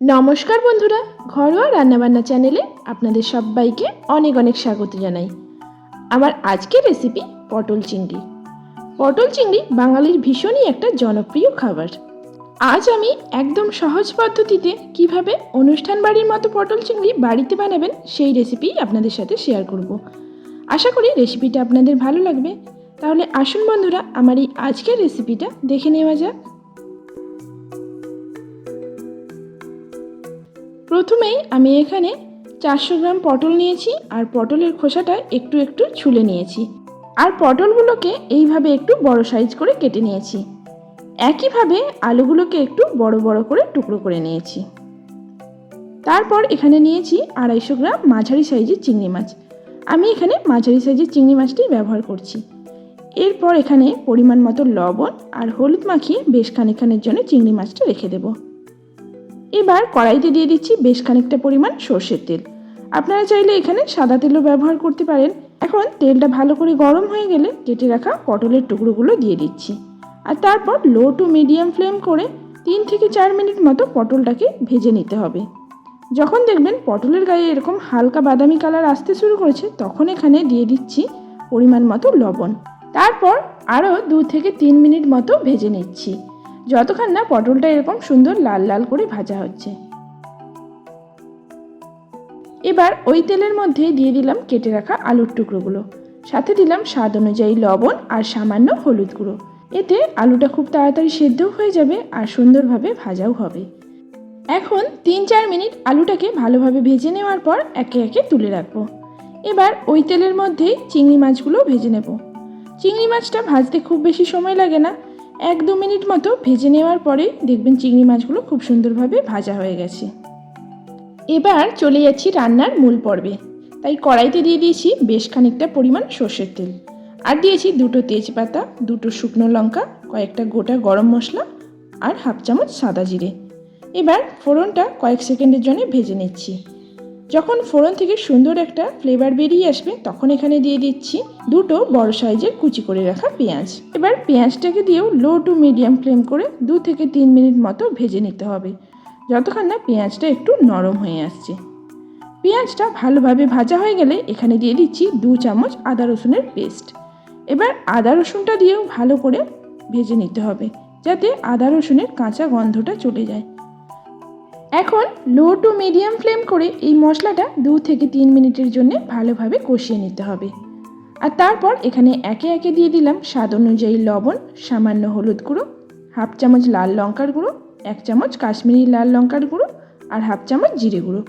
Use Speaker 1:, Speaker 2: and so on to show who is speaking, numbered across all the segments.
Speaker 1: নমস্কার বন্ধুরা, ঘরোয়া রান্নাবান্না চ্যানেলে আপনাদের সবাইকে অনেক অনেক স্বাগত জানাই। আমার আজকের রেসিপি পটল চিংড়ি। পটল চিংড়ি বাঙালির ভীষণই একটা জনপ্রিয় খাবার। আজ আমি একদম সহজ পদ্ধতিতে কীভাবে অনুষ্ঠান বাড়ির মতো পটল চিংড়ি বাড়িতে বানাবেন সেই রেসিপি আপনাদের সাথে শেয়ার করব। আশা করি রেসিপিটা আপনাদের ভালো লাগবে। তাহলে আসুন বন্ধুরা, আমার এই আজকের রেসিপিটা দেখে নেওয়া যাক। প্রথমেই আমি এখানে চারশো গ্রাম পটল নিয়েছি আর পটলের খোসাটা একটু একটু ছুলে নিয়েছি। আর পটলগুলোকে এইভাবে একটু বড় সাইজ করে কেটে নিয়েছি। একইভাবে আলুগুলোকে একটু বড় বড় করে টুকরো করে নিয়েছি। তারপর এখানে নিয়েছি আড়াইশো গ্রাম মাঝারি সাইজের চিংড়ি মাছ। আমি এখানে মাঝারি সাইজের চিংড়ি মাছটি ব্যবহার করছি। এরপর এখানে পরিমাণ মতো লবণ আর হলুদ মাখিয়ে বেশ খানিকখানের জন্য চিংড়ি মাছটা রেখে দেবো। এবার কড়াইতে দিয়ে দিচ্ছি বেশ খানিকটা পরিমাণ সর্ষের তেল। আপনারা চাইলে এখানে সাদা তেলও ব্যবহার করতে পারেন। এখন তেলটা ভালো করে গরম হয়ে গেলে কেটে রাখা পটলের টুকরোগুলো দিয়ে দিচ্ছি। আর তারপর লো টু মিডিয়াম ফ্লেম করে তিন থেকে চার মিনিট মতো পটলটাকে ভেজে নিতে হবে। যখন দেখবেন পটলের গায়ে এরকম হালকা বাদামি কালার আসতে শুরু করেছে, তখন এখানে দিয়ে দিচ্ছি পরিমাণ মতো লবণ। তারপর আরও দু থেকে তিন মিনিট মতো ভেজে নিচ্ছি। যতক্ষণ না পটলটা এরকম সুন্দর লাল লাল করে ভাজা হচ্ছে। এবার ওই তেলের মধ্যে দিয়ে দিলাম কেটে রাখা আলুর টুকরোগুলো। সাথে দিলাম স্বাদ অনুযায়ী লবণ আর সামান্য হলুদ গুঁড়ো। এতে আলুটা খুব তাড়াতাড়ি সেদ্ধও হয়ে যাবে আর সুন্দরভাবে ভাজাও হবে। এখন তিন চার মিনিট আলুটাকে ভালোভাবে ভেজে নেওয়ার পর একে একে তুলে রাখব। এবার ওই তেলের মধ্যেই চিংড়ি মাছগুলো ভেজে নেব। চিংড়ি মাছটা ভাজতে খুব বেশি সময় লাগে না। এক দু মিনিট মতো ভেজে নেওয়ার পরেই দেখবেন চিংড়ি মাছগুলো খুব সুন্দরভাবে ভাজা হয়ে গেছে। এবার চলে যাচ্ছি রান্নার মূল পর্বে। তাই কড়াইতে দিয়ে দিয়েছি বেশ খানিকটা পরিমাণ সর্ষের তেল। আর দিয়েছি দুটো তেজপাতা, দুটো শুকনো লঙ্কা, কয়েকটা গোটা গরম মশলা আর হাফ চামচ সাদা জিরে। এবার ফোড়নটা কয়েক সেকেন্ডের জন্য ভেজে নিচ্ছি। যখন ফোড়ন থেকে সুন্দর একটা ফ্লেভার বেরিয়ে আসবে, তখন এখানে দিয়ে দিচ্ছি দুটো বড় সাইজের কুচি করে রাখা পেঁয়াজ। এবার পেঁয়াজটাকে দিয়েও লো টু মিডিয়াম ফ্লেম করে দু থেকে তিন মিনিট মতো ভেজে নিতে হবে, যতক্ষণ না পেঁয়াজটা একটু নরম হয়ে আসছে। পেঁয়াজটা ভালোভাবে ভাজা হয়ে গেলে এখানে দিয়ে দিচ্ছি দু চামচ আদা রসুনের পেস্ট এবার আদা রসুনটা দিয়েও ভালো করে ভেজে নিতে হবে, যাতে আদা রসুনের কাঁচা গন্ধটা চলে যায়। এখন লো টু মিডিয়াম ফ্লেম করে এই মশলাটা দু থেকে তিন মিনিটের জন্য ভালোভাবে কষিয়ে নিতে হবে। আর তারপর এখানে একে একে দিয়ে দিলাম স্বাদ অনুযায়ী লবণ, সামান্য হলুদ গুঁড়ো, হাফ চামচ লাল লঙ্কার গুঁড়ো, এক চামচ কাশ্মীরি লাল লঙ্কার গুঁড়ো আর হাফ চামচ জিরে গুঁড়ো।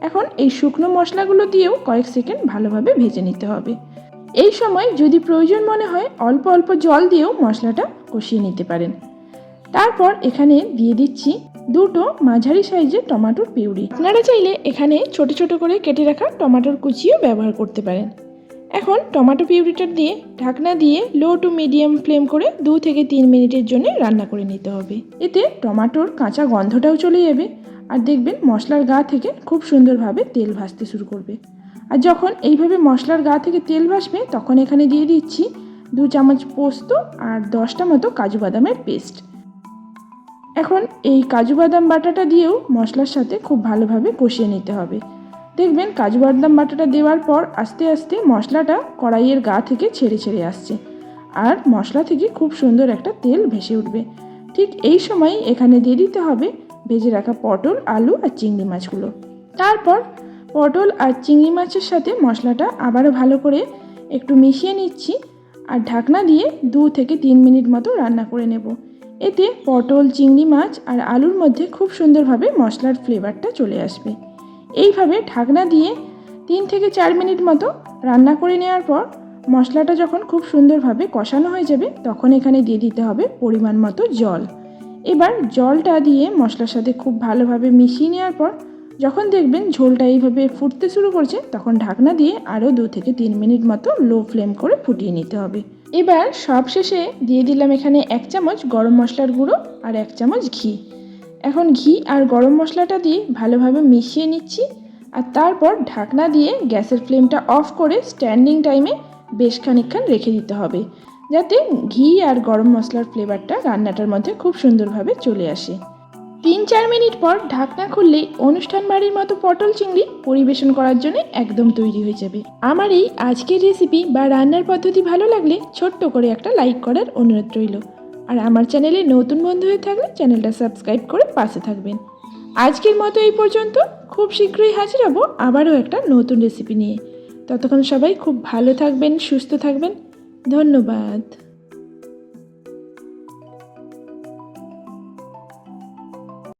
Speaker 1: এখন এই শুকনো মশলাগুলো দিয়েও কয়েক সেকেন্ড ভালোভাবে ভেজে নিতে হবে। এই সময় যদি প্রয়োজন মনে হয় অল্প অল্প জল দিয়েও মশলাটা কষিয়ে নিতে পারেন। তারপর এখানে দিয়ে দিচ্ছি দুটো মাঝারি সাইজের টমেটোর পিউরি। আপনারা চাইলে এখানে ছোট ছোট করে কেটে রাখা টমাটোর কুচিও ব্যবহার করতে পারেন। এখন টমেটো পিউরিটা দিয়ে ঢাকনা দিয়ে লো টু মিডিয়াম ফ্লেম করে দু থেকে তিন মিনিটের জন্য রান্না করে নিতে হবে। এতে টমাটোর কাঁচা গন্ধটাও চলে যাবে আর দেখবেন মশলার গা থেকে খুব সুন্দরভাবে তেল ভাসতে শুরু করবে। আর যখন এইভাবে মশলার গা থেকে তেল ভাসবে, তখন এখানে দিয়ে দিচ্ছি দু চামচ পোস্ত আর দশটা মতো কাজু বাদামের পেস্ট। এখন এই কাজু বাদাম বাটাটা দিয়েও মশলার সাথে খুব ভালোভাবে কষিয়ে নিতে হবে। দেখবেন কাজু বাদাম বাটাটা দেওয়ার পর আস্তে আস্তে মশলাটা কড়াইয়ের গা থেকে ছেড়ে ছেড়ে আসছে আর মশলা থেকে খুব সুন্দর একটা তেল ভেসে উঠবে। ঠিক এই সময় এখানে দিয়ে দিতে হবে ভেজে রাখা পটল, আলু আর চিংড়ি মাছগুলো। তারপর পটল আর চিংড়ি মাছের সাথে মশলাটা আবারও ভালো করে একটু মিশিয়ে নিচ্ছি আর ঢাকনা দিয়ে দু থেকে তিন মিনিট মতো রান্না করে নেব। এতে পটল, চিংড়ি মাছ আর আলুর মধ্যে খুব সুন্দরভাবে মশলার ফ্লেভারটা চলে আসবে। এইভাবে ঢাকনা দিয়ে তিন থেকে চার মিনিট মতো রান্না করে নেওয়ার পর মশলাটা যখন খুব সুন্দরভাবে কষানো হয়ে যাবে, তখন এখানে দিয়ে দিতে হবে পরিমাণ মতো জল। এবার জলটা দিয়ে মশলার সাথে খুব ভালোভাবে মিশিয়ে নেওয়ার পর যখন দেখবেন ঝোলটা এইভাবে ফুটতে শুরু করছে, তখন ঢাকনা দিয়ে আরও দু থেকে তিন মিনিট মতো লো ফ্লেম করে ফুটিয়ে নিতে হবে। এবার সব শেষে দিয়ে দিলাম এখানে এক চামচ গরম মশলার গুঁড়ো আর এক চামচ ঘি। এখন ঘি আর গরম মশলাটা দিয়ে ভালোভাবে মিশিয়ে নিচ্ছি আর তারপর ঢাকনা দিয়ে গ্যাসের ফ্লেমটা অফ করে স্ট্যান্ডিং টাইমে বেশ খানিকক্ষণ রেখে দিতে হবে, যাতে ঘি আর গরম মশলার ফ্লেভারটা রান্নাটার মধ্যে খুব সুন্দরভাবে চলে আসে। তিন চার মিনিট পর ঢাকনা খুললেই অনুষ্ঠান বাড়ির মতো পটল চিংড়ি পরিবেশন করার জন্য একদম তৈরি হয়ে যাবে। আমার এই আজকের রেসিপি বা রান্নার পদ্ধতি ভালো লাগলে ছোট্ট করে একটা লাইক করার অনুরোধ রইল। আর আমার চ্যানেলে নতুন বন্ধু হয়ে থাকলে চ্যানেলটা সাবস্ক্রাইব করে পাশে থাকবেন। আজকের মতো এই পর্যন্ত। খুব শীঘ্রই হাজির হব আবারও একটা নতুন রেসিপি নিয়ে। ততক্ষণ সবাই খুব ভালো থাকবেন, সুস্থ থাকবেন। ধন্যবাদ।